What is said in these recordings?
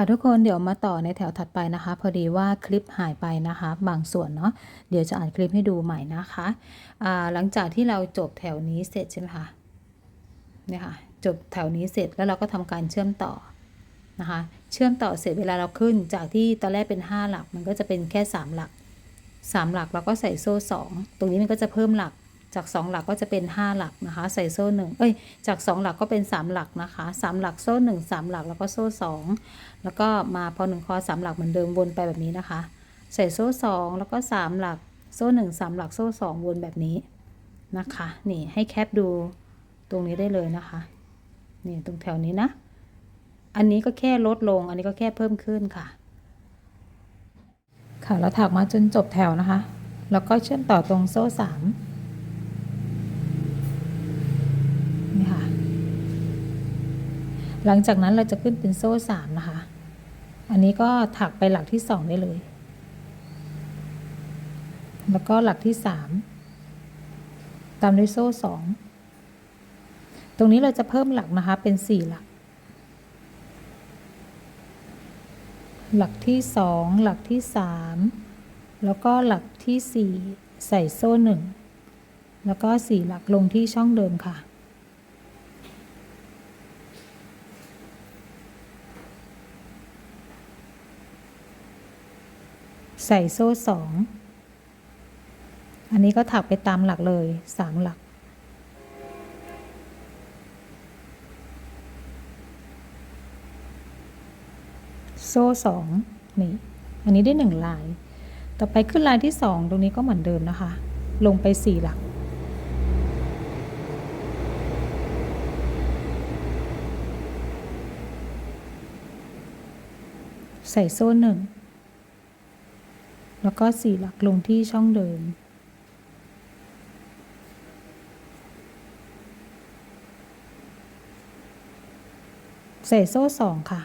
ค่ะทุกคนเดี๋ยวมาต่อในแถวถัดไปนะคะ พอดีว่าคลิปหายไปนะคะ บางส่วนเนาะเดี๋ยวจะอ่านคลิปให้ดูใหม่นะคะอ่าหลังจากที่เราจบแถวนี้เสร็จใช่ไหมคะเนี่ยค่ะจบแถวนี้เสร็จแล้วเราก็ทำการเชื่อมต่อนะคะ เชื่อมต่อเสร็จเวลาเราขึ้นจากที่ตอนแรกเป็น 5 หลัก มันก็จะเป็นแค่ 3 หลัก 3 หลักเราก็ใส่โซ่ 2 ตรงนี้มันก็จะเพิ่มหลัก จาก 2 หลักก็จะเป็น 5 หลักนะคะ ใส่โซ่1เอ้ยจาก 2 หลักก็เป็น 3 หลักนะคะ 3 หลักโซ่ 1 3 หลักแล้วก็โซ่ 2 แล้วก็มาพอ1คอ3 หลักเหมือนเดิมวนไปแบบนี้นะคะ ใส่โซ่ 2 แล้วก็ 3 หลักโซ่ 1 3 หลักโซ่ 2 วนแบบนี้นะคะ นี่ให้แคปดูตรงนี้ได้เลยนะคะนี่ตรงแถวนี้นะ อันนี้ก็แค่ลดลง อันนี้ก็แค่เพิ่มขึ้นค่ะ ค่ะเราถักมาจนจบแถวนะคะ แล้วก็เชื่อมต่อตรงโซ่สามนี่ค่ะ หลังจากนั้นเราจะขึ้นเป็นโซ่สามนะคะ อันนี้ก็ถักไปหลักที่สองได้เลย แล้วก็หลักที่สามตามด้วยโซ่สองตรงนี้เราจะเพิ่มหลักนะคะเป็นสี่หลัก หลักที่สองหลักที่สามแล้วก็หลักที่สี่ใส่โซ่หนึ่งแล้วก็สี่หลักลงที่ช่องเดิมค่ะ ใส่โซ่สอง อันนี้ก็ถักไปตามหลักเลยสามหลัก โซ่สองนี่ อันนี้ได้หนึ่งลาย ต่อไปขึ้นลายที่สองตรงนี้ก็เหมือนเดิมนะคะ ลงไปสี่หลัก ใส่โซ่หนึ่ง แล้วก็สี่หลักลงที่ช่องเดิม ใส่โซ่สองค่ะ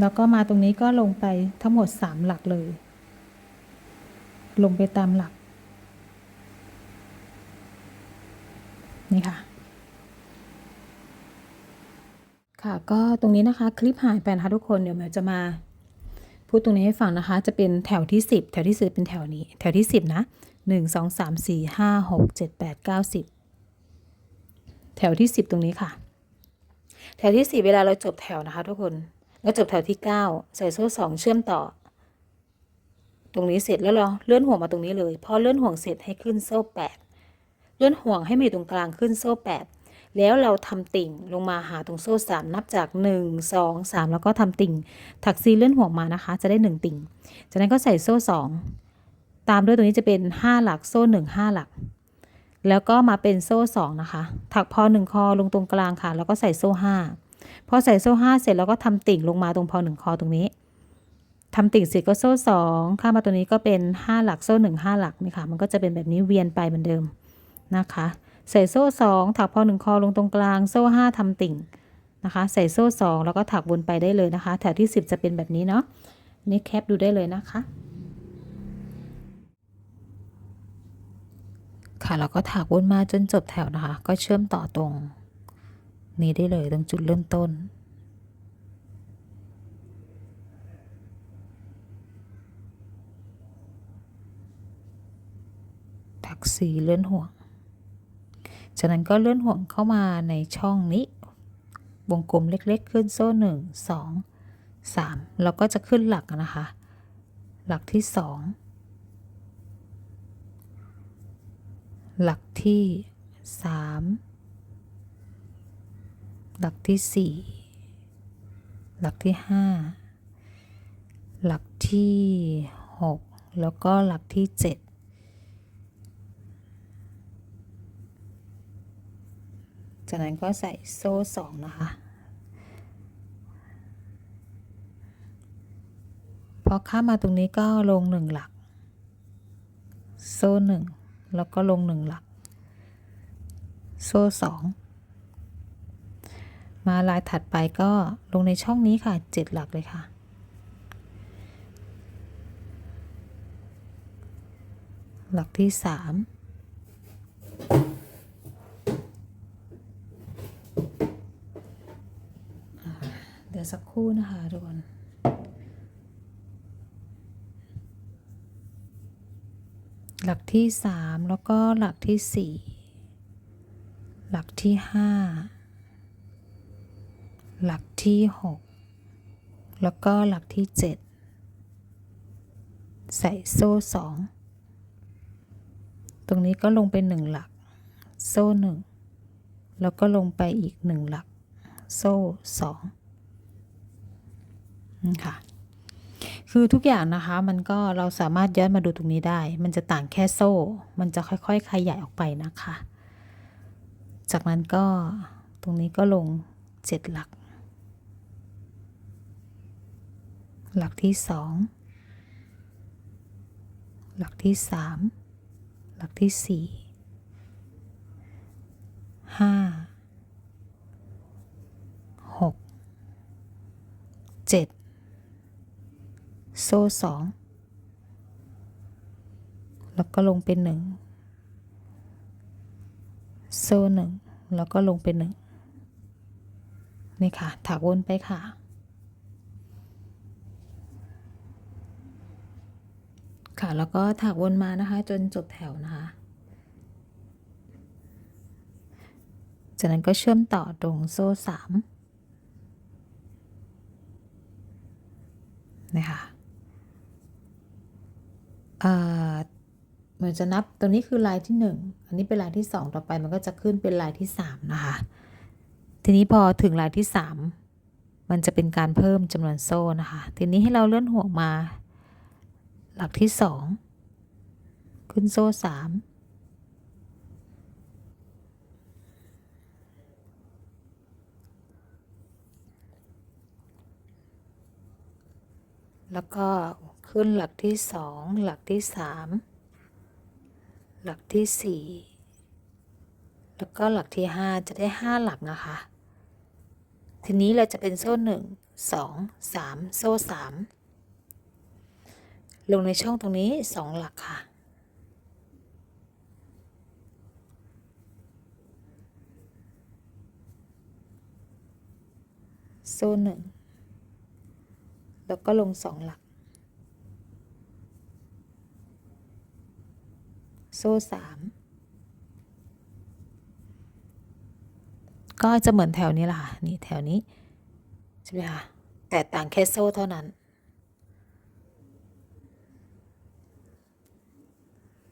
แล้วก็มาตรงนี้ก็ลงไปทั้งหมดสามหลักเลย ลงไปตามหลัก นี่ค่ะค่ะก็ตรงนี้นะคะคลิปหายไปนะคะทุกคนเดี๋ยวแมวจะมา พูดตรงนี้ให้ฟังนะคะ จะเป็นแถวที่ 10 แถวที่10เป็นแถวนี้ แถวที่ 10 นะ 1 2 3 4 5 6 7 8 9 10 แถวที่ 10 ตรงนี้ค่ะ แถวที่ 4 เวลาเราจบแถวนะคะ ทุกคนแล้วจบแถวที่ 9 ใส่โซ่สองเชื่อมต่อ ตรงนี้เสร็จแล้วเราเลื่อนห่วงมาตรงนี้เลย พอเลื่อนห่วงเสร็จให้ขึ้นโซ่ 8 เลื่อนห่วงให้มาอตรงกลางขึ้นโซ่ 8 แล้วเราทำติ่งลงมาหาตรงโซ่3นับจาก 1 2 3 แล้วก็ทำติ่ง ถักซีเลื่อนห่วงมานะคะ จะได้ 1 ติ่ง จากนั้นก็ใส่โซ่ 2 ตามด้วยตรงนี้จะเป็น 5 หลักโซ่ 1 5 หลัก แล้วก็มาเป็นโซ่ 2 นะคะ ถักพอ 1 คอลงตรงกลางค่ะ แล้วก็ใส่โซ่ 5 พอใส่โซ่ 5 เสร็จแล้วก็ทำติ่งลงมาตรงพอ 1 คอตรงนี้ทำติ่งเสร็จก็โซ่ 2 ข้ามมาตัวนี้ก็เป็น 5 หลักโซ่ 1 5 หลักนี่ค่ะ มันก็จะเป็นแบบนี้เวียนไปเหมือนเดิมนะคะ ใส่โซ่2ถักพอ1คอลงตรงกลางโซ่5ทำติ่งนะคะ ใส่โซ่2แล้วก็ถักวนไปได้เลยนะคะ แถวที่10จะเป็นแบบนี้เนาะนี่แคปดูได้เลยนะคะ ค่ะแล้วก็ถักวนมาจนจบแถวนะคะ ก็เชื่อมต่อตรง นี้ได้เลยตรงจุดเริ่มต้นถักสีเลื่อนห่วง จากนั้นก็เลื่อนห่วงเข้ามาในช่องนี้ วงกลมเล็กๆ ขึ้นโซ่หนึ่งสองสามแล้วก็จะขึ้นหลักนะคะ หลักที่สองหลักที่สามหลักที่สี่หลักที่ห้าหลักที่หกแล้วก็หลักที่เจ็ด จากนั้นก็ใส่โซ่สองนะคะ พอข้ามมาตรงนี้ก็ลงหนึ่งหลัก โซ่หนึ่งแล้วก็ลงหนึ่งหลัก โซ่สองมาลายถัดไปก็ลงในช่องนี้ค่ะเจ็ดหลักเลยค่ะหลักที่สามอ่าเดี๋ยวสักครู่นะคะทุกคนหลักที่สามแล้วก็หลักที่สี่หลักที่ห้าหลักที่หกแล้วก็หลักที่เจ็ดใส่โซ่สองตรงนี้ก็ลงไปหนึ่งหลัก โซ่หนึ่งแล้วก็ลงไปอีกหนึ่งหลัก โซ่สอง ค่ะ คือทุกอย่างนะคะมันก็เราสามารถย้อนมาดูตรงนี้ได้ มันจะต่างแค่โซ่ มันจะค่อยๆขยายออกไปนะคะ จากนั้นก็ตรงนี้ก็ลงเจ็ดหลัก หลักที่สองหลักที่สามหลักที่สี่ห้าหกเจ็ด โซ่สองแล้วก็ลงเป็นหนึ่งโซ่หนึ่งแล้วก็ลงเป็นหนึ่งนี่ค่ะ ถักวนไปค่ะ ค่ะ แล้วก็ถักวนมานะคะ จนจบแถวนะคะ จากนั้นก็เชื่อมต่อตรงโซ่สามนะคะ เหมือนจะนับตรงนี้คือลายที่หนึ่งอันนี้เป็นลายที่สองต่อไปมันก็จะขึ้นเป็นลายที่สามนะคะ ทีนี้พอถึงลายที่สามมันจะเป็นการเพิ่มจำนวนโซ่นะคะ ทีนี้ให้เราเลื่อนห่วงมา หลักที่สองขึ้นโซ่สามแล้วก็ ขึ้นหลักที่สองหลักที่สามหลักที่สี่แล้วก็หลักที่ห้าจะได้ห้าหลักนะคะ ทีนี้เราจะเป็นโซ่หนึ่งสองสามโซ่สามลงในช่องตรงนี้สองหลักค่ะ โซ่หนึ่งแล้วก็ลงสองหลัก โซ่สามก็จะเหมือนแถวนี้ล่ะนี่แถวนี้ใช่ไหมคะแต่ต่างแค่โซ่เท่านั้น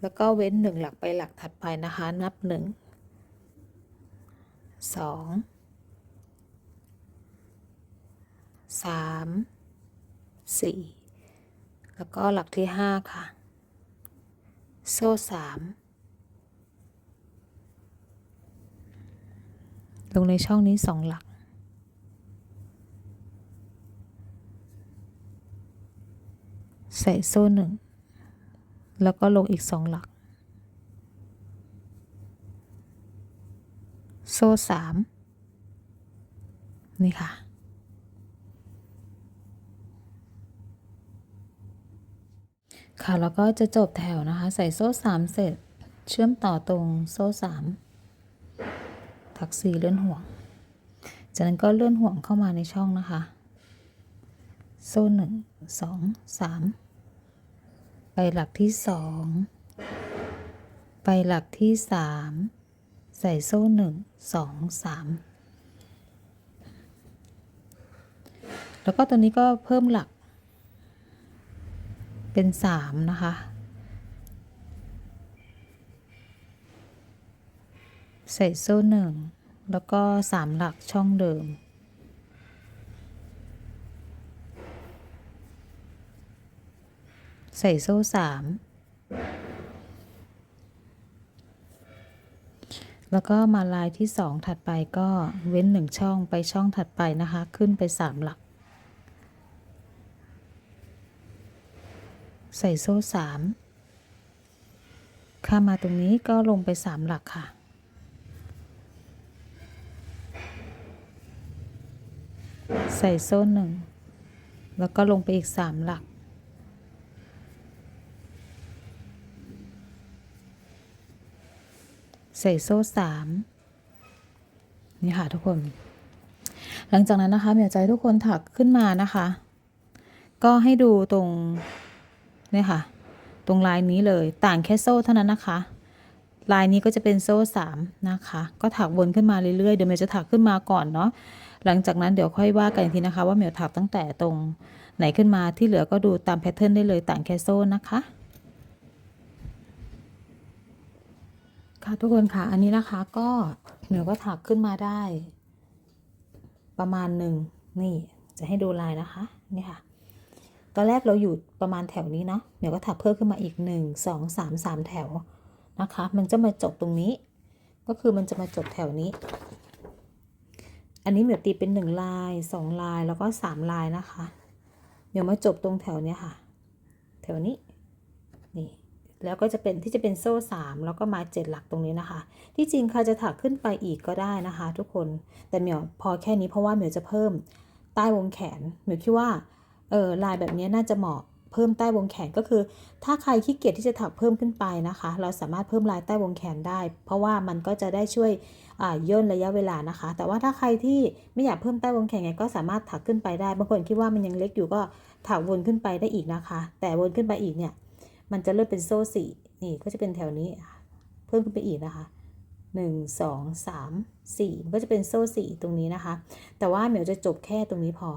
แล้วก็เว้นหนึ่งหลักไปหลักถัดไปนะคะ นับหนึ่งสองสามสี่แล้วก็หลักที่ห้าค่ะ โซ่สามลงในช่องนี้สองหลัก ใส่โซ่หนึ่ง แล้วก็ลงอีกสองหลัก โซ่สามนี่ค่ะ ค่ะแล้วก็จะจบแถวนะคะ ใส่โซ่สามเสร็จเชื่อมต่อตรงโซ่สามถักสี่เลื่อนห่วง จากนั้นก็เลื่อนห่วงเข้ามาในช่องนะคะ โซ่หนึ่งสองสามไปหลักที่สองไปหลักที่สามใส่โซ่หนึ่งสองสามแล้วก็ตัวนี้ก็เพิ่มหลัก เป็นสามนะคะ ใส่โซ่หนึ่งแล้วก็สามหลักช่องเดิม ใส่โซ่สามแล้วก็มาลายที่สองถัดไปก็เว้นหนึ่งช่องไปช่องถัดไปนะคะ ขึ้นไปสามหลัก ใส่โซ่สามข้ามาตรงนี้ก็ลงไปสามหลักค่ะ ใส่โซ่หนึ่งแล้วก็ลงไปอีกสามหลัก ใส่โซ่สามนี่ค่ะทุกคน หลังจากนั้นนะคะเมียใจทุกคนถักขึ้นมานะคะ ก็ให้ดูตรง เนี่ยค่ะ ตรงลายนี้เลยต่างแค่โซ่เท่านั้นนะคะ ลายนี้ก็จะเป็นโซ่สามนะคะ ก็ถักวนขึ้นมาเรื่อยๆเดี๋ยวเมียวจะถักขึ้นมาก่อนเนาะหลังจากนั้นเดี๋ยวค่อยว่ากันอีกทีนะคะ ว่าเมียวถักตั้งแต่ตรงไหนขึ้นมาที่เหลือก็ดูตามแพทเทิร์นได้เลยต่างแค่โซ่นะคะค่ะทุกคนค่ะอันนี้นะคะก็เหมียก็ถักขึ้นมาได้ ประมาณหนึ่งนี่จะให้ดูลายนะคะ นี่ค่ะ ตอนแรกเราอยู่ประมาณแถวนี้เนาะเดี๋ยวก็ถักเพิ่มขึ้นมาอีกหนึ่งสองสามสามแถวนะคะ มันจะมาจบตรงนี้ ก็คือมันจะมาจบแถวนี้ อันนี้เหมียวตีเป็นหนึ่งลายสองลายแล้วก็สามลายนะคะ เดี๋ยวมาจบตรงแถวเนี้ยค่ะ แถวนี้นี่แล้วก็จะเป็นที่จะเป็นโซ่สามแล้วก็มาเจ็ดหลักตรงนี้นะคะ ที่จริงใครจะถักขึ้นไปอีกก็ได้นะคะ ทุกคนแต่เหมียวพอแค่นี้เพราะว่าเหมียวจะเพิ่มใต้วงแขนเหมียวคิดว่า เออลายแบบนี้น่าจะเหมาะเพิ่มใต้วงแขนก็คือ ถ้าใครขี้เกียจที่จะถักเพิ่มขึ้นไปนะคะ เราสามารถเพิ่มลายใต้วงแขนได้ เพราะว่ามันก็จะได้ช่วยย่นระยะเวลานะคะ แต่ว่าถ้าใครที่ไม่อยากเพิ่มใต้วงแขนไงก็สามารถถักขึ้นไปได้บางคนคิดว่ามันยังเล็กอยู่ก็ถักวนขึ้นไปได้อีกนะคะ แต่วนขึ้นไปอีกเนี่ยมันจะเริ่มเป็นโซ่สี่นี่ก็จะเป็นแถวนี้เพิ่มขึ้นไปอีกนะคะหนึ่งสองสามสี่ก็จะเป็นโซ่สี่ตรงนี้นะคะ แต่ว่าเหมียวจะจบแค่ตรงนี้พอ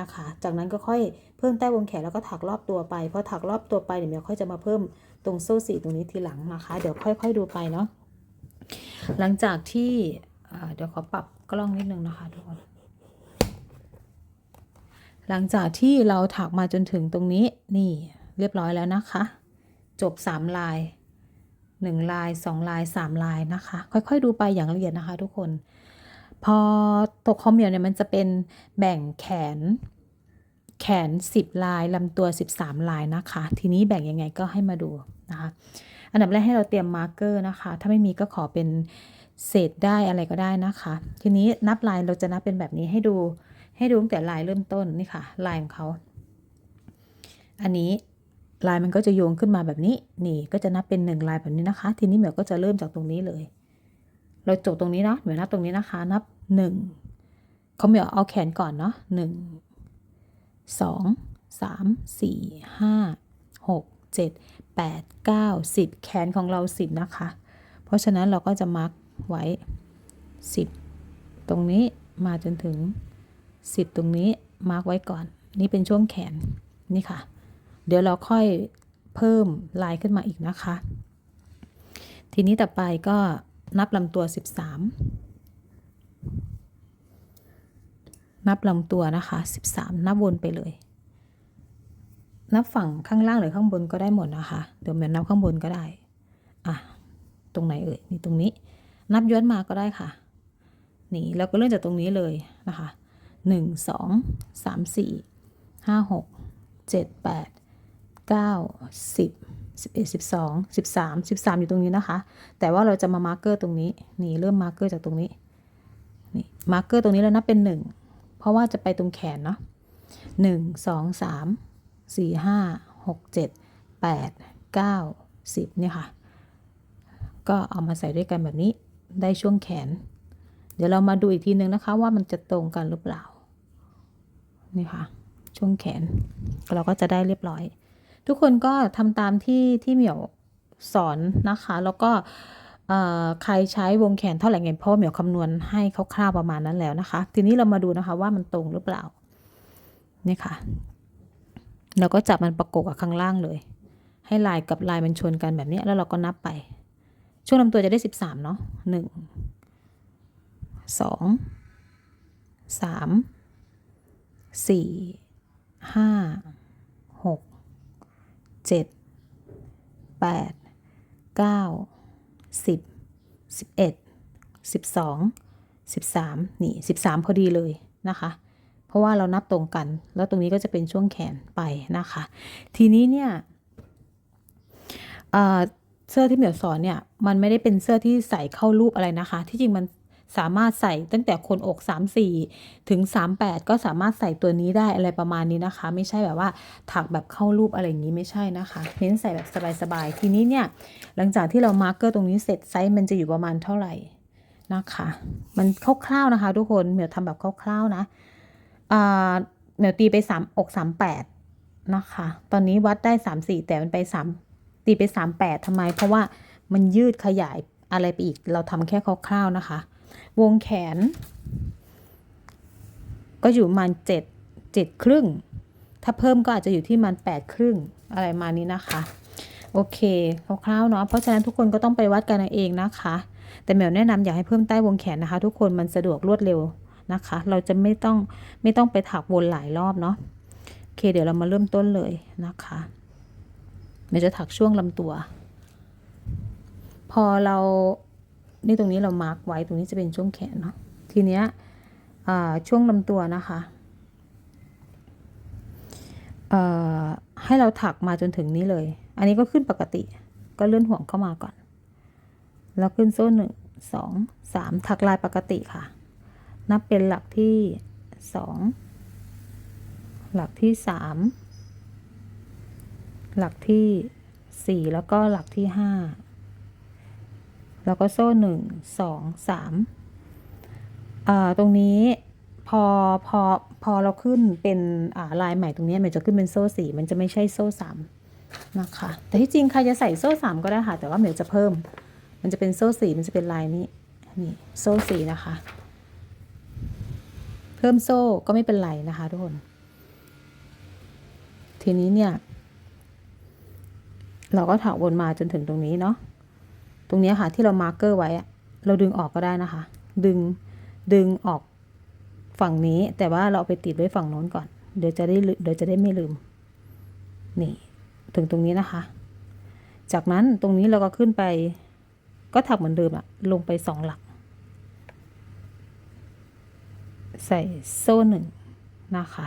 นะคะ จากนั้นก็ค่อยเพิ่มใต้วงแขนแล้วก็ถักรอบตัวไปพอถักรอบตัวไปเดี๋ยวเมียค่อยจะมาเพิ่มตรงโซ่สีตรงนี้ทีหลังนะคะ เดี๋ยวค่อยๆดูไปเนาะหลังจากที่อ่าเดี๋ยวขอปรับกล้องนิดนึงนะคะทุกคนหลังจากที่เราถักมาจนถึงตรงนี้นี่เรียบร้อยแล้วนะคะ จบ 3 ลาย 1 ลาย 2 ลาย 3 ลายนะคะ ค่อยๆดูไปอย่างละเอียดนะคะทุกคน พอตกคอมเหมียวเนี่ยมันจะเป็นแบ่งแขน แขน 10 ลายลำตัว 13 ลายนะคะ ทีนี้แบ่งยังไงก็ให้มาดูนะคะ อันดับแรกให้เราเตรียมมาร์กเกอร์นะคะ ถ้าไม่มีก็ขอเป็นเศษได้อะไรก็ได้นะคะ ทีนี้นับลายเราจะนับเป็นแบบนี้ให้ดู ให้ดูตั้งแต่ลายเริ่มต้นนี่ค่ะ ลายของเขา อันนี้ลายมันก็จะโยงขึ้นมาแบบนี้ นี่ก็จะนับเป็นหนึ่งลายแบบนี้นะคะ ทีนี้เหมียวก็จะเริ่มจากตรงนี้เลย เราจบตรงนี้เนาะเหมียวนับตรงนี้นะคะ นับหนึ่งเขาเหมียวเอาแขนก่อนเนาะหนึ่งสองสามสี่ห้าหกเจ็ดแปดเก้าสิบแขนของเราสิบนะคะ เพราะฉะนั้นเราก็จะมาร์กไว้สิบตรงนี้มาจนถึงสิบตรงนี้มาร์กไว้ก่อน นี่เป็นช่วงแขนนี่ค่ะ เดี๋ยวเราค่อยเพิ่มลายขึ้นมาอีกนะคะ ทีนี้ต่อไปก็ นับลำตัว 13 นับลำตัวนะคะ 13 นับวนไปเลย นับฝั่งข้างล่างหรือข้างบนก็ได้หมดนะคะ เดี๋ยวแม่นับข้างบนก็ได้ อะ ตรงไหนเอ่ย นี่ตรงนี้ นับย้อนมาก็ได้ค่ะ นี่เราก็เริ่มจากตรงนี้เลยนะคะหนึ่งสองสามสี่ ห้าหกเจ็ดแปดเก้าสิบเอ็ดสิบสองสิบสามสิบสามอยู่ตรงนี้นะคะ แต่ว่าเราจะมามาร์กเกอร์ตรงนี้ นี่เริ่มมาร์กเกอร์จากตรงนี้ นี่มาร์กเกอร์ตรงนี้แล้วนับเป็นหนึ่งเพราะว่าจะไปตรงแขนเนาะหนึ่งสองสามสี่ห้าหกเจ็ดแปดเก้าสิบเนี่ยค่ะ ก็เอามาใส่ด้วยกันแบบนี้ ได้ช่วงแขน เดี๋ยวเรามาดูอีกทีนึงนะคะว่ามันจะตรงกันหรือเปล่า นี่ค่ะ ช่วงแขน เราก็จะได้เรียบร้อย ทุกคนก็ทำตามที่ที่เหมียวสอนนะคะ แล้วก็ใครใช้วงแขนเท่าไหร่เงินพ่อเหมียวคำนวณให้คร่าวๆประมาณนั้นแล้วนะคะ ทีนี้เรามาดูนะคะว่ามันตรงหรือเปล่านี่ค่ะ เราก็จับมันประกบกับข้างล่างเลย ให้ลายกับลายมันชนกันแบบนี้แล้วเราก็นับไป ช่วงลำตัวจะได้ 13 เนาะ1 2 3 4 5 7 8 9 10 11 12 13 นี่ 13 พอดีเลยนะคะ เพราะว่าเรานับตรงกัน แล้วตรงนี้ก็จะเป็นช่วงแขนไปนะคะ ทีนี้เนี่ยเสื้อที่เหมียวสอนเนี่ย มันไม่ได้เป็นเสื้อที่ใส่เข้ารูปอะไรนะคะ ที่จริงมัน สามารถใส่ตั้งแต่คนอก 3 4 ถึง 38 ก็สามารถใส่ตัวนี้ได้อะไรประมาณนี้นะคะ ไม่ใช่แบบว่าถักแบบเข้ารูปอะไรอย่างนี้ไม่ใช่นะคะเน้นใส่แบบสบายๆทีนี้เนี่ยหลังจากที่เรามาร์กเกอร์ตรงนี้เสร็จไซส์มันจะอยู่ประมาณเท่าไหร่นะคะมันคร่าวๆนะคะ ทุกคนเหมียวทำแบบคร่าวๆนะอ่าเหมียวตีไปสามอกสามแปดนะคะตอนนี้วัดได้สามสี่แต่มันไปสามตีไปสามแปดทำไม เพราะว่ามันยืดขยายอะไรไปอีกเราทำแค่คร่าวๆนะคะ วงแขน ก็อยู่มาณเจ็ดเจ็ดครึ่ง ถ้าเพิ่มก็อาจจะอยู่ที่มันแปดครึ่งอะไรมานี้นะคะโอเคคร่าวๆเนาะเพราะฉะนั้นทุกคนก็ต้องไปวัดกันเองนะคะ แต่แมวแนะนำอยากให้เพิ่มใต้วงแขนนะคะ ทุกคนมันสะดวกรวดเร็วนะคะ เราจะไม่ต้องไม่ต้องไปถักวนหลายรอบเนาะโอเค เดี๋ยวเรามาเริ่มต้นเลยนะคะเมวจะถักช่วงลำตัว พอเรา นี่ตรงนี้เรามาร์กไว้ตรงนี้จะเป็นช่วงแขนเนาะทีเนี้ยช่วงลำตัวนะคะให้เราถักมาจนถึงนี้เลย อันนี้ก็ขึ้นปกติ ก็เลื่อนห่วงเข้ามาก่อน แล้วขึ้นโซ่หนึ่งสองสามถักลายปกติค่ะ นับเป็นหลักที่สองหลักที่สามหลักที่สี่แล้วก็หลักที่ห้า แล้วก็โซ่หนึ่งสองสามตรงนี้พอพอพอเราขึ้นเป็นาลายใหม่ตรงนี้มันจะขึ้นเป็นโซ่สี่มันจะไม่ใช่โซ่สามนะคะ แต่ที่จริงใครจะใส่โซ่สามก็ได้ค่ะ แต่ว่าเหมียวจะเพิ่ม มันจะเป็นโซ่สีมันจะเป็นลายนี้นี่โซ่สีนะคะ เพิ่มโซ่ก็ไม่เป็นไรนะคะทุกคนทีนี้เนี่ย เราก็ถักวนมาจนถึงตรงนี้เนาะ รงนี้ค่ะที่เรามาร์กเกอร์ไว้ เราดึงออกก็ได้นะคะ ดึงดึงออกฝั่งนี้แต่ว่าเราไปติดไว้ฝั่งโน้นก่อน เดี๋ยวจะได้เดี๋ยวจะได้ไม่ลืม นี่ถึงตรงนี้นะคะ จากนั้นตรงนี้เราก็ขึ้นไป ก็ถักเหมือนเดิมอะลงไปสองหลัก ใส่โซ่หนึ่งนะคะ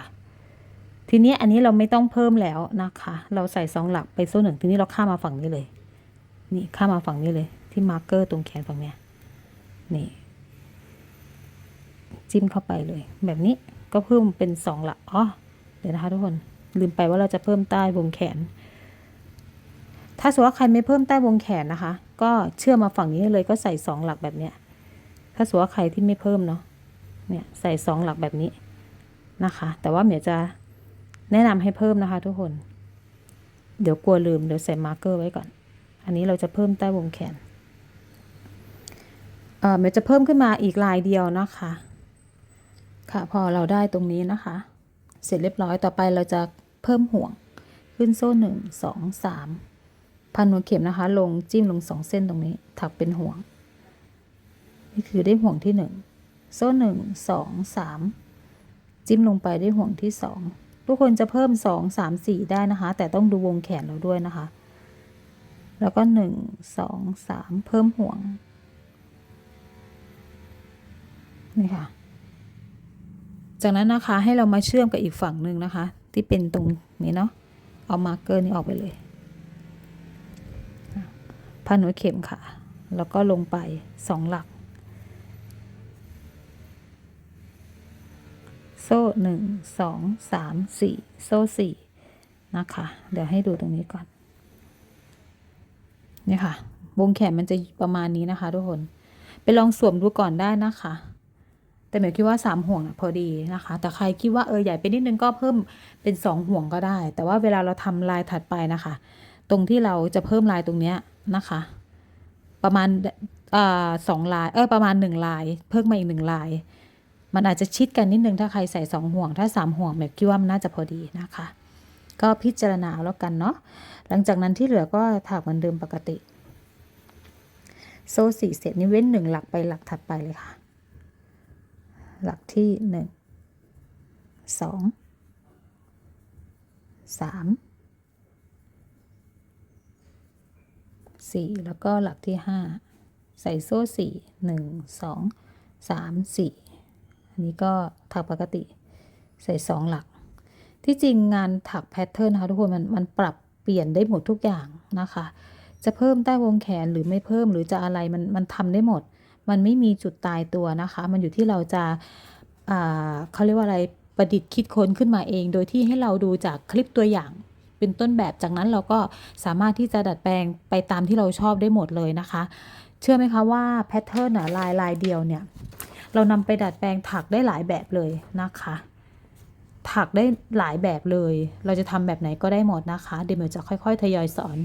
ทีนี้อันนี้เราไม่ต้องเพิ่มแล้วนะคะ เราใส่สองหลักไปโซ่หนึ่งทีนี้เราข้ามมาฝั่งนี้เลย นี่ข้ามาฝั่งนี้เลย ที่มาร์กเกอร์ตรงแขนฝั่งเนี้ยนี่จิ้มเข้าไปเลย แบบนี้ก็เพิ่มเป็นสองหลักอ๋อเดี๋ยวนะคะทุกคนลืมไปว่าเราจะเพิ่มใต้วงแขน ถ้าสมมติว่าใครไม่เพิ่มใต้วงแขนนะคะ ก็เชื่อมมาฝั่งนี้เลยก็ใส่สองหลักแบบเนี้ยถ้าสมมติว่าใครที่ไม่เพิ่มเนาะเนี่ยใส่สองหลักแบบนี้นะคะ แต่ว่าเมียจะแนะนำให้เพิ่มนะคะทุกคน เดี๋ยวกลัวลืมเดี๋ยวใส่มาร์กเกอร์ไว้ก่อน อันนี้เราจะเพิ่มใต้วงแขนเอ่อมียจะเพิ่มขึ้นมาอีกลายเดียวนะคะ ค่ะพอเราได้ตรงนี้นะคะ เสร็จเรียบร้อยต่อไปเราจะเพิ่มห่วงขึ้นโซ่หนึ่งสองสามพันหัวเข็มนะคะ ลงจิ้มลงสองเส้นตรงนี้ ถักเป็นห่วง นี่คือได้ห่วงที่หนึ่งโซ่หนึ่งสองสามจิ้มลงไปได้ห่วงที่สองทุกคนจะเพิ่มสองสามสี่ได้นะคะ แต่ต้องดูวงแขนเราด้วยนะคะ แล้วก็หนึ่งสองสามเพิ่มห่วง นี่ค่ะ จากนั้นนะคะให้เรามาเชื่อมกับอีกฝั่งหนึ่งนะคะ ที่เป็นตรงนี้เนาะเอามาร์กเกอร์นี้ออกไปเลยพันหัวเข็มค่ะ แล้วก็ลงไปสองหลัก โซ่หนึ่งสองสามสี่โซ่สี่นะคะ เดี๋ยวให้ดูตรงนี้ก่อน เนี่ยค่ะ วงแขนมันจะประมาณนี้นะคะ ทุกคน ไปลองสวมดูก่อนได้นะคะ แต่หมายคิดว่าสามห่วงอะพอดีนะคะ แต่ใครคิดว่าเออใหญ่ไปนิดนึงก็เพิ่มเป็นสองห่วงก็ได้ แต่ว่าเวลาเราทำลายถัดไปนะคะ ตรงที่เราจะเพิ่มลายตรงเนี้ยนะคะ ประมาณสองลาย เออประมาณหนึ่งลาย เพิ่มมาอีกหนึ่งลาย มันอาจจะชิดกันนิดนึงถ้าใครใส่สองห่วง ถ้าสามห่วงแบบคิดว่ามันน่าจะพอดีนะคะ ก็พิจารณาเอาแล้วกันเนาะหลังจากนั้นที่เหลือก็ถักเหมือนเดิมปกติ โซ่สี่เสร็จนี่เว้นหนึ่งหลักไปหลักถัดไปเลยค่ะ หลักที่หนึ่งสองสามสี่แล้วก็หลักที่ห้าใส่โซ่สี่หนึ่งสองสามสี่อันนี้ก็ถักปกติใส่สองหลัก ที่จริงงานถักแพทเทิร์นนะคะทุกคนมันมันปรับเปลี่ยนได้หมดทุกอย่างนะคะ จะเพิ่มใต้วงแขนหรือไม่เพิ่มหรือจะอะไรมันมันทำได้หมด มันไม่มีจุดตายตัวนะคะ มันอยู่ที่เราจะอ่าเขาเรียกว่าอะไรประดิษฐ์คิดค้นขึ้นมาเอง โดยที่ให้เราดูจากคลิปตัวอย่างเป็นต้นแบบจากนั้นเราก็สามารถที่จะดัดแปลงไปตามที่เราชอบได้หมดเลยนะคะ เชื่อไหมคะว่าแพทเทิร์นอลายลายเดียวเนี่ย เรานำไปดัดแปลงถักได้หลายแบบเลยนะคะ ถักได้หลายแบบเลย เราจะทำแบบไหนก็ได้หมดนะคะ เดี๋ยวเมลจะค่อยๆ ทยอยสอน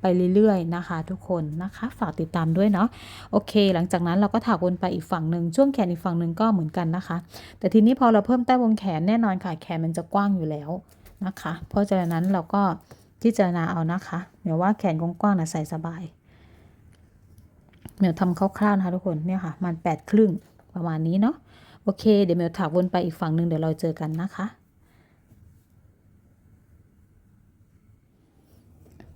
ไปเรื่อยๆนะคะ ทุกคนนะคะ ฝากติดตามด้วยเนาะ โอเค หลังจากนั้นเราก็ถักวนไปอีกฝั่งหนึ่งช่วงแขนอีกฝั่งหนึ่งก็เหมือนกันนะคะ แต่ทีนี้พอเราเพิ่มใต้วงแขนแน่นอนค่ะ แขนมันจะกว้างอยู่แล้วนะคะ เพราะฉะนั้นเราก็พิจารณาเอานะคะเดี๋ยวว่าแขนกว้างๆนะใส่สบายเดี๋ยวทำคร่าวๆนะคะทุกคน เนี่ยค่ะ มันแปดครึ่งประมาณนี้เนาะ โอเค เดี๋ยวเมลถักวนไปอีกฝั่งหนึ่งเดี๋ยวเราเจอกันนะคะ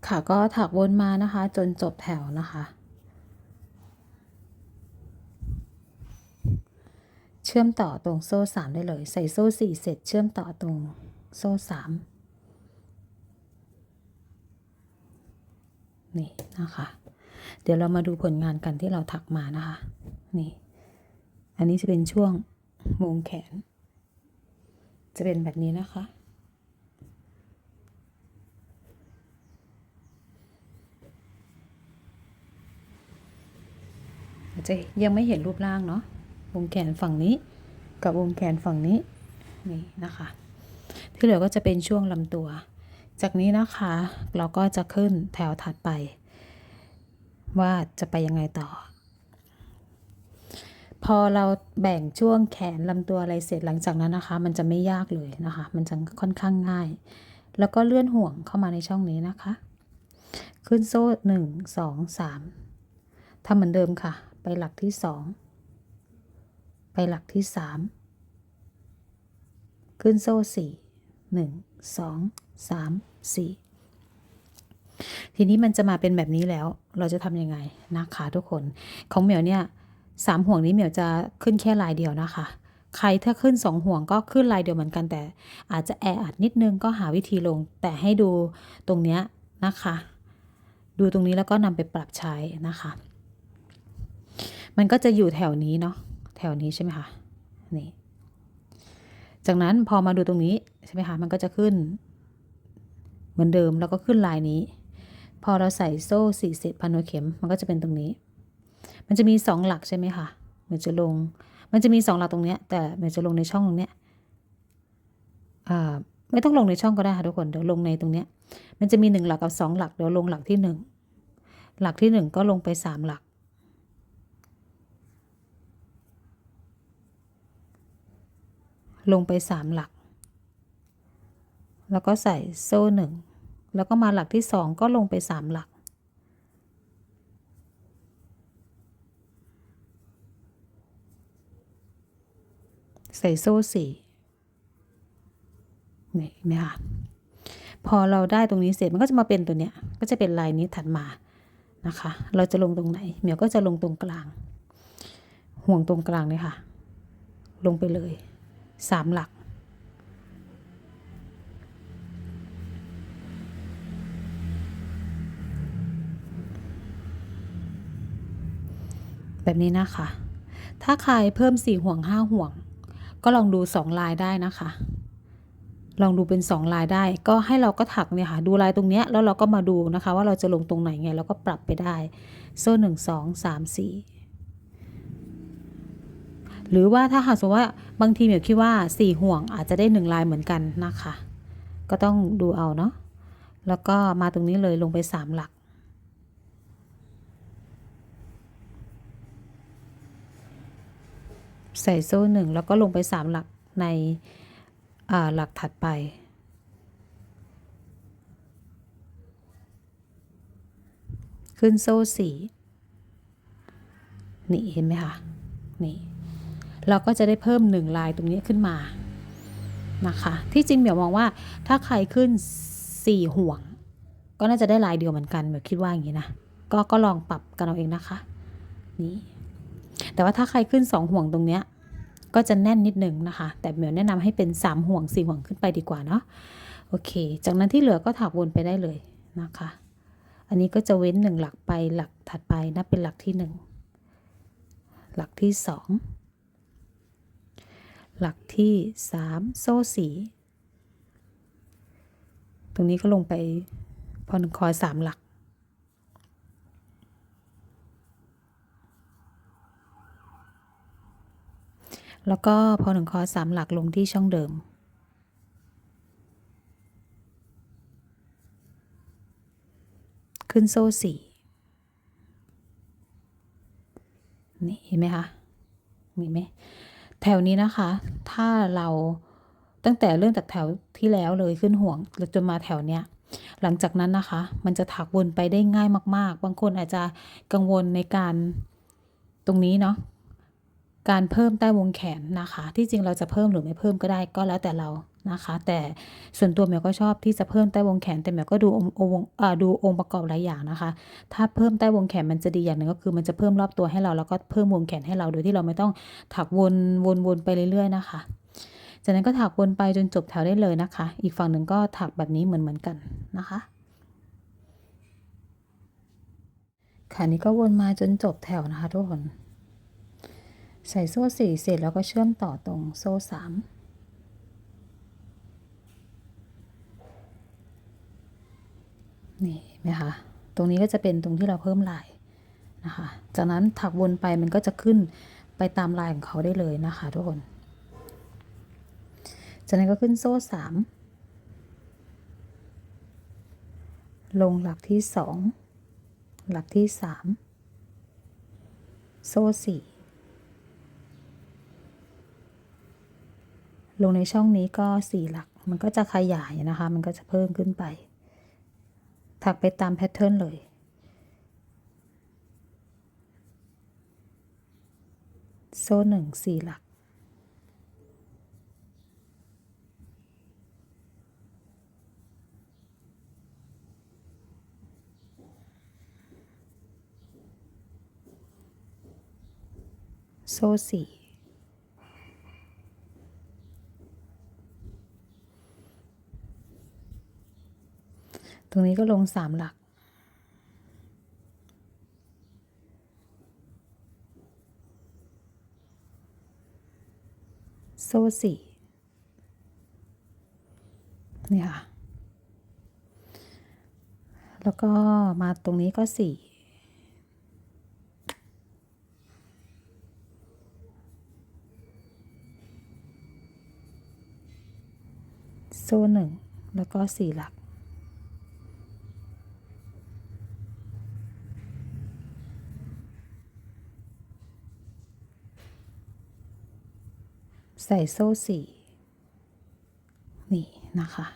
ค่ะก็ถักวนมานะคะ จนจบแถวนะคะ เชื่อมต่อตรงโซ่สามได้เลย ใส่โซ่สี่เสร็จเชื่อมต่อตรงโซ่สามนี่นะคะ เดี๋ยวเรามาดูผลงานกันที่เราถักมานะคะ นี่ อันนี้จะเป็นช่วงมุมแขน จะเป็นแบบนี้นะคะ จยังไม่เห็นรูปร่างเนาะวงแขนฝั่งนี้ กับวงแขนฝั่งนี้นี่นะคะ ที่เหลือก็จะเป็นช่วงลำตัว จากนี้นะคะเราก็จะขึ้นแถวถัดไป ว่าจะไปยังไงต่อ พอเราแบ่งช่วงแขนลำตัวอะไรเสร็จหลังจากนั้นนะคะ มันจะไม่ยากเลยนะคะ มันจะค่อนข้างง่าย แล้วก็เลื่อนห่วงเข้ามาในช่องนี้นะคะ ขึ้นโซ่หนึ่งสองสามทำเหมือนเดิมค่ะ ไปหลักที่สองไปหลักที่สามขึ้นโซ่สี่หนึ่งสองสามสี่ทีนี้มันจะมาเป็นแบบนี้แล้วเราจะทำยังไงนะคะทุกคนของเหมียวเนี่ยสามห่วงนี้เหมียวจะขึ้นแค่ลายเดียวนะคะ ใครถ้าขึ้นสองห่วงก็ขึ้นลายเดียวเหมือนกันแต่ อาจจะแออัดนิดนึงก็หาวิธีลง แต่ให้ดูตรงเนี้ยนะคะ ดูตรงนี้แล้วก็นำไปปรับใช้นะคะ มันก็จะอยู่แถวนี้เนาะแถวนี้ใช่ไหมคะนี่จากนั้นพอมาดูตรงนี้ใช่ไหมคะมันก็จะขึ้น เหมือนเดิมแล้วก็ขึ้นลายนี้ พอเราใส่โซ่สี่สิบพันหัวเข็มมันก็จะเป็นตรงนี้ มันจะมีสองหลักใช่ไหมคะมันจะลง มันจะมีสองหลักตรงเนี้ยแต่มันจะลงในช่องตรงเนี้ยอ่าไม่ต้องลงในช่องก็ได้ค่ะทุกคนเดี๋ยวลงในตรงเนี้ยมันจะมีหนึ่งหลักกับสองหลักเดี๋ยวลงหลักที่หนึ่งหลักที่หนึ่งก็ลงไปสามหลัก ลงไปสามหลัก แล้วก็ใส่โซ่หนึ่งแล้วก็มาหลักที่สองก็ลงไปสามหลัก ใส่โซ่สี่นี่นไหมคะพอเราได้ตรงนี้เสร็จมันก็จะมาเป็นตัวเนี้ย ก็จะเป็นลายนี้ถัดมานะคะ เราจะลงตรงไหนเหมียวก็จะลงตรงกลาง ห่วงตรงกลางเลยค่ะ ลงไปเลย สามหลัก แบบนี้นะคะ ถ้าใครเพิ่มสี่ห่วงห้าห่วง ก็ลองดูสองลายได้นะคะ ลองดูเป็นสองลายได้ ก็ให้เราก็ถักเนี่ยค่ะ ดูลายตรงเนี้ยแล้วเราก็มาดูนะคะ ว่าเราจะลงตรงไหนไง เราก็ปรับไปได้ โซ่หนึ่งสองสามสี่ หรือว่าถ้าหากสมมติว่าบางทีเหมียวคิดว่าสี่ห่วงอาจจะได้หนึ่งลายเหมือนกันนะคะ ก็ต้องดูเอาเนาะแล้วก็มาตรงนี้เลยลงไปสามหลัก ใส่โซ่หนึ่งแล้วก็ลงไปสามหลักในหลักถัดไปขึ้นโซ่สี่นี่เห็นไหมคะ นี่ เราก็จะได้เพิ่มหนึ่งลายตรงนี้ขึ้นมานะคะ ที่จริงเหมียวมองว่าถ้าใครขึ้นสี่ห่วง ก็น่าจะได้ลายเดียวเหมือนกันเหมียวคิดว่าอย่างนี้นะก็ก็ลองปรับกันเอาเองนะคะนี่แต่ว่าถ้าใครขึ้นสองห่วงตรงเนี้ยก็จะแน่นนิดนึงนะคะ แต่เหมียวแนะนำให้เป็นสามห่วงสี่ห่วงขึ้นไปดีกว่าเนาะโอเค จากนั้นที่เหลือก็ถักวนไปได้เลยนะคะ อันนี้ก็จะเว้นหนึ่งหลักไปหลักถัดไปนับเป็นหลักที่หนึ่งหลักที่สอง หลักที่ 3 โซ่ 4 ตรงนี้ก็ลงไปพอนคอย3หลัก แล้วก็พอหนึ่งคอสามหลักลงที่ช่องเดิมขึ้นโซ่สี่นี่เห็นไหมคะ มีไหม แถวนี้นะคะ ถ้าเราตั้งแต่เรื่องจากแถวที่แล้วเลยขึ้นห่วงจนมาแถวเนี้ยหลังจากนั้นนะคะ มันจะถักวนไปได้ง่ายมาก ๆ บางคนอาจจะกังวลในการตรงนี้เนาะการเพิ่มใต้วงแขนนะคะ ที่จริงเราจะเพิ่มหรือไม่เพิ่มก็ได้ก็แล้วแต่เรา นะคะ แต่ส่วนตัวแมวก็ชอบที่จะเพิ่มใต้วงแขน แต่แมวก็ดูองค์ดูองค์ประกอบหลายอย่างนะคะ ถ้าเพิ่มใต้วงแขนมันจะดีอย่างหนึ่งก็คือมันจะเพิ่มรอบตัวให้เราแล้วก็เพิ่มวงแขนให้เราโดยที่เราไม่ต้องถักวนวนวนไปเรื่อยๆนะคะ จากนั้นก็ถักวนไปจนจบแถวได้เลยนะคะ อีกฝั่งหนึ่งก็ถักแบบนี้เหมือนเหมือนกันนะคะค่ะนี้ก็วนมาจนจบแถวนะคะทุกคน ใส่โซ่สี่เสร็จแล้วก็เชื่อมต่อตรงโซ่สาม นี่เห็นไหมคะ ตรงนี้ก็จะเป็นตรงที่เราเพิ่มลายนะคะ จากนั้นถักวนไปมันก็จะขึ้นไปตามลายของเขาได้เลยนะคะทุกคน จากนั้นก็ขึ้นโซ่สามลงหลักที่สองหลักที่สามโซ่สี่ลงในช่องนี้ก็สี่หลัก มันก็จะขยายนะคะ มันก็จะเพิ่มขึ้นไป ถักไปตามแพทเทิร์นเลย โซ่หนึ่งสี่หลัก โซ่สี่ ตรงนี้ก็ลงสามหลัก โซ่สี่นี่ค่ะ แล้วก็มาตรงนี้ก็สี่โซ่หนึ่งแล้วก็สี่หลัก ใส่โซ่สี่นี่นะคะ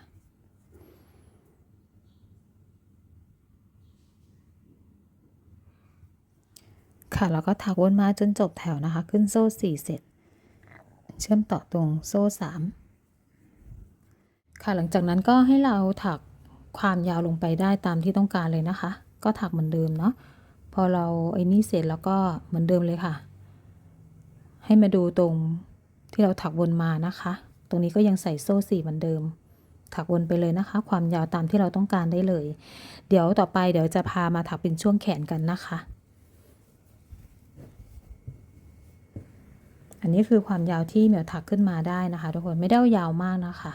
ค่ะแล้วก็ถักวนมาจนจบแถวนะคะ ขึ้นโซ่สี่เสร็จ เชื่อมต่อตรงโซ่สามค่ะหลังจากนั้นก็ให้เราถักความยาวลงไปได้ตามที่ต้องการเลยนะคะ ก็ถักเหมือนเดิมเนาะพอเราไอ้นี่เสร็จแล้วก็เหมือนเดิมเลยค่ะ ให้มาดูตรง ที่เราถักวนมานะคะ ตรงนี้ก็ยังใส่โซ่สี่เหมือนเดิม ถักวนไปเลยนะคะ ความยาวตามที่เราต้องการได้เลย เดี๋ยวต่อไปเดี๋ยวจะพามาถักเป็นช่วงแขนกันนะคะ อันนี้คือความยาวที่เหมียวถักขึ้นมาได้นะคะ ทุกคนไม่ได้ยาวมากนะคะ